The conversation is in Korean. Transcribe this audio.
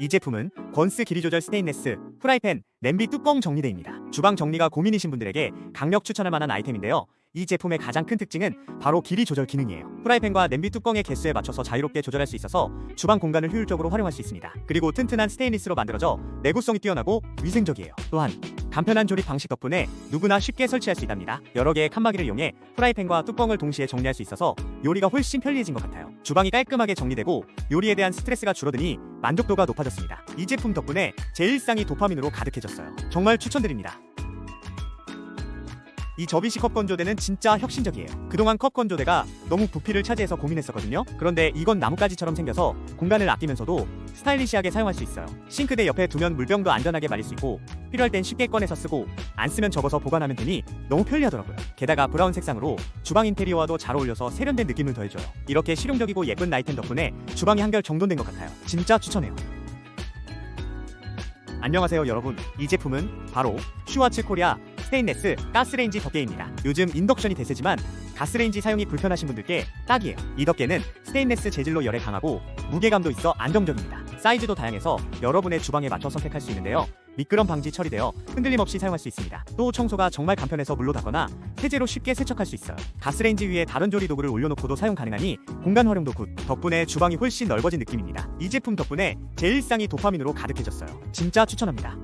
이 제품은 건스 길이 조절 스테인레스 프라이팬 냄비 뚜껑 정리대입니다. 주방 정리가 고민이신 분들에게 강력 추천할 만한 아이템인데요. 이 제품의 가장 큰 특징은 바로 길이 조절 기능이에요. 프라이팬과 냄비 뚜껑의 개수에 맞춰서 자유롭게 조절할 수 있어서 주방 공간을 효율적으로 활용할 수 있습니다. 그리고 튼튼한 스테인리스로 만들어져 내구성이 뛰어나고 위생적이에요. 또한 간편한 조립 방식 덕분에 누구나 쉽게 설치할 수 있답니다. 여러 개의 칸막이를 이용해 프라이팬과 뚜껑을 동시에 정리할 수 있어서 요리가 훨씬 편리해진 것 같아요. 주방이 깔끔하게 정리되고 요리에 대한 스트레스가 줄어드니 만족도가 높아졌습니다. 이 제품 덕분에 제 일상이 도파민으로 가득해졌어요. 정말 추천드립니다. 이 접이식 컵 건조대는 진짜 혁신적이에요. 그동안 컵 건조대가 너무 부피를 차지해서 고민했었거든요. 그런데 이건 나뭇가지처럼 생겨서 공간을 아끼면서도 스타일리시하게 사용할 수 있어요. 싱크대 옆에 두면 물병도 안전하게 말릴 수 있고 필요할 땐 쉽게 꺼내서 쓰고 안 쓰면 접어서 보관하면 되니 너무 편리하더라고요. 게다가 브라운 색상으로 주방 인테리어와도 잘 어울려서 세련된 느낌을 더해줘요. 이렇게 실용적이고 예쁜 아이템 덕분에 주방이 한결 정돈된 것 같아요. 진짜 추천해요. 안녕하세요 여러분 이 제품은 바로 슈와츠 코리아 스테인레스 가스레인지 덮개입니다. 요즘 인덕션이 대세지만 가스레인지 사용이 불편하신 분들께 딱이에요. 이 덮개는 스테인레스 재질로 열에 강하고 무게감도 있어 안정적입니다. 사이즈도 다양해서 여러분의 주방에 맞춰 선택할 수 있는데요. 미끄럼 방지 처리되어 흔들림 없이 사용할 수 있습니다. 또 청소가 정말 간편해서 물로 닦거나 세제로 쉽게 세척할 수 있어요. 가스레인지 위에 다른 조리 도구를 올려놓고도 사용 가능하니 공간 활용도 굿 덕분에 주방이 훨씬 넓어진 느낌입니다. 이 제품 덕분에 제 일상이 도파민으로 가득해졌어요. 진짜 추천합니다